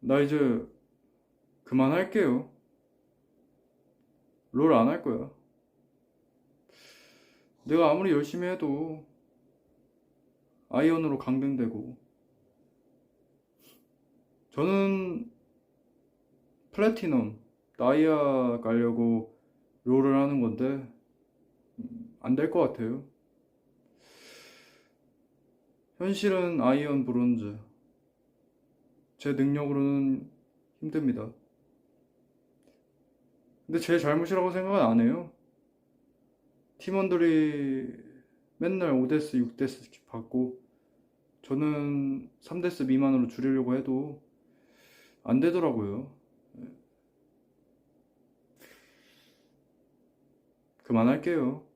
나 이제 그만할게요. 롤 안 할 거야. 내가 아무리 열심히 해도 아이언으로 강등되고 저는 플래티넘, 다이아 가려고 롤을 하는 건데 안 될 것 같아요. 현실은 아이언 브론즈. 제 능력으로는 힘듭니다. 근데 제 잘못이라고 생각은 안 해요. 팀원들이 맨날 5데스, 6데스 받고 저는 3데스 미만으로 줄이려고 해도 안 되더라고요. 그만할게요.